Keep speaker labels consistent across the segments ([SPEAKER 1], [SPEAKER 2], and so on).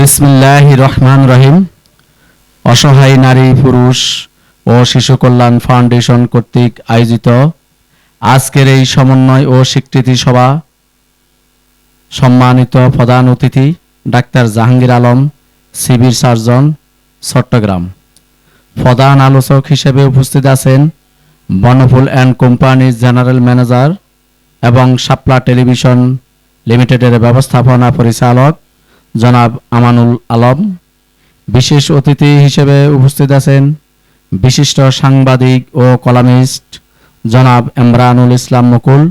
[SPEAKER 1] বিসমিল্লাহ রহমান রহিম। অসহায় নারী, পুরুষ ও শিশু কল্যাণ ফাউন্ডেশন কর্তৃক আয়োজিত আজকের এই সমন্বয় ও স্বীকৃতি সভা। সম্মানিত প্রধান অতিথি, doctor Jahangir Alam, civil surgeon, Chittagong. প্রধান আলোচক হিসেবে উপস্থিত আছেন বনফুল অ্যান্ড কোম্পানির জেনারেল ম্যানেজার এবং সাপলা টেলিভিশন লিমিটেডের ব্যবস্থাপনা পরিচালক জনাব আমানুল আলম। বিশেষ অতিথি হিসেবে উপস্থিত আছেন বিশিষ্ট সাংবাদিক ও কলামিস্ট জনাব এমরানুল ইসলাম মুকুল।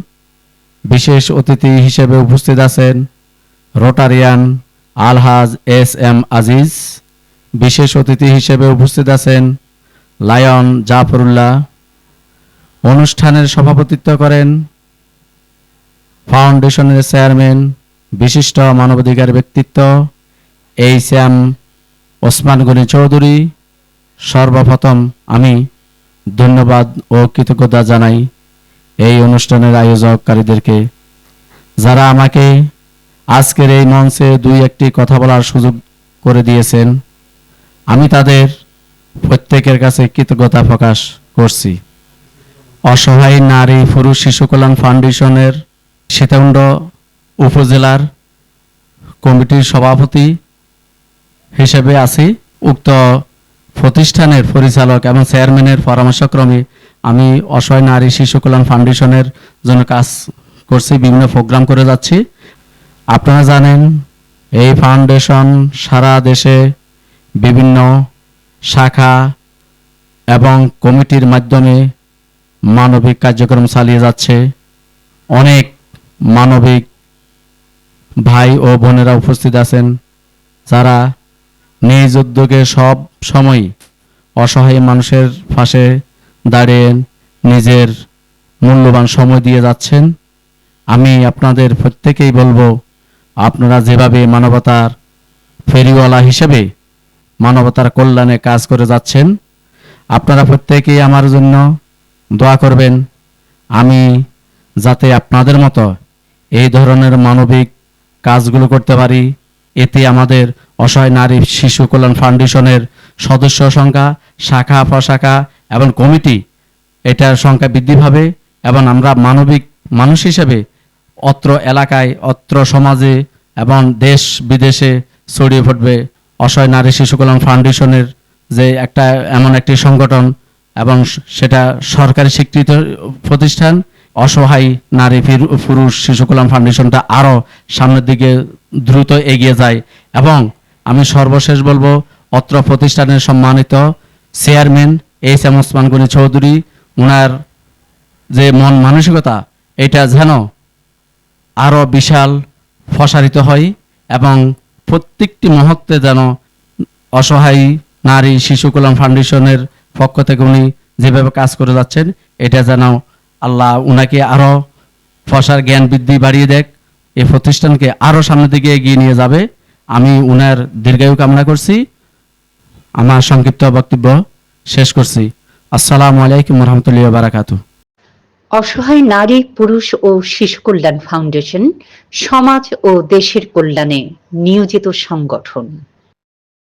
[SPEAKER 1] বিশেষ অতিথি হিসেবে উপস্থিত আছেন রোটারিয়ান আলহাজ এস এম আজিজ। বিশেষ অতিথি হিসেবে উপস্থিত আছেন লায়ন জাফরুল্লাহ। অনুষ্ঠানের সভাপতিত্ব করেন ফাউন্ডেশনের চেয়ারম্যান বিশিষ্ট মানবাধিকার ব্যক্তিত্ব, এইচ এম ওসমান গনি চৌধুরী। সর্বপ্রথম আমি ধন্যবাদ ও কৃতজ্ঞতা জানাই এই অনুষ্ঠানের আয়োজককারীদেরকে, যারা আমাকে আজকের এই মঞ্চে দুই একটি কথা বলার সুযোগ করে দিয়েছেন। আমি তাদের প্রত্যেকের কাছে কৃতজ্ঞতা প্রকাশ করছি। অসহায় নারী পুরুষ শিশু কল্যাণ ফাউন্ডেশনের সীতাকুণ্ড উপজেলার কমিটির সভাপতি হিসেবে আছি। উক্ত প্রতিষ্ঠানের পরিচালক এবং চেয়ারম্যানের পরামর্শক্রমে আমি অসহায় নারী শিশু কল্যাণ ফাউন্ডেশনের জন্য কাজ করছি, বিভিন্ন প্রোগ্রাম করে যাচ্ছি। আপনারা জানেন, এই ফাউন্ডেশন সারা দেশে বিভিন্ন শাখা এবং কমিটির মাধ্যমে মানবিক কার্যক্রম চালিয়ে যাচ্ছে। অনেক মানবিক ভাই ও বোনেরা উপস্থিত আছেন, যারা নিজ উদ্যোগে সব সময় অসহায় মানুষের পাশে দাঁড়িয়ে নিজের মূল্যবান সময় দিয়ে যাচ্ছেন, আমি আপনাদের প্রত্যেকেই বলব, আপনারা যেভাবে মানবতার ফেরিওয়ালা হিসেবে মানবতার কল্যাণে কাজ করে যাচ্ছেন, আপনারা প্রত্যেকেই আমার জন্য দোয়া করবেন, আমি যাতে আপনাদের মতো এই ধরনের মানবিক কাজগুলো করতে পারি। এতে আমাদের অসহায় নারী শিশু কল্যাণ ফাউন্ডেশনের সদস্য সংখ্যা, শাখা, প্রশাখা এবং কমিটি এটার সংখ্যা বৃদ্ধি পাবে এবং আমরা মানবিক মানুষ হিসেবে অত্র এলাকায়, অত্র সমাজে এবং দেশ বিদেশে ছড়িয়ে পড়বে। অসহায় নারী শিশু কল্যাণ ফাউন্ডেশনের যে একটা এমন একটি সংগঠন এবং সেটা সরকারি স্বীকৃত প্রতিষ্ঠান অসহায় নারী পুরুষ শিশু কল্যাণ ফাউন্ডেশনটা আরও সামনের দিকে দ্রুত এগিয়ে যায় এবং আমি সর্বশেষ বলব, অত্র প্রতিষ্ঠানের সম্মানিত chairman H M Osman Gani Chowdhury ওনার যে মন মানসিকতা, এটা যেন আরও বিশাল প্রসারিত হয় এবং প্রত্যেকটি মুহূর্তে যেন অসহায় নারী শিশু কল্যাণ ফাউন্ডেশনের পক্ষ থেকে উনি যেভাবে কাজ করে যাচ্ছেন, এটা যেন আল্লাহ উনাকে আরও ফসার জ্ঞান বৃদ্ধি বাড়িয়ে দেখ এই প্রতিষ্ঠানকে আরও সামনের দিকে এগিয়ে নিয়ে যাবে। আমি উনার দীর্ঘায়ু কামনা করছি। আমার সংক্ষিপ্ত বক্তব্য শেষ করছি। আসসালামু আলাইকুম রহমতুল্লাহ বারাকাতু
[SPEAKER 2] অসহায় নারী, পুরুষ ও শিশু কল্যাণ ফাউন্ডেশন, সমাজ ও দেশের কল্যাণে নিয়োজিত সংগঠন।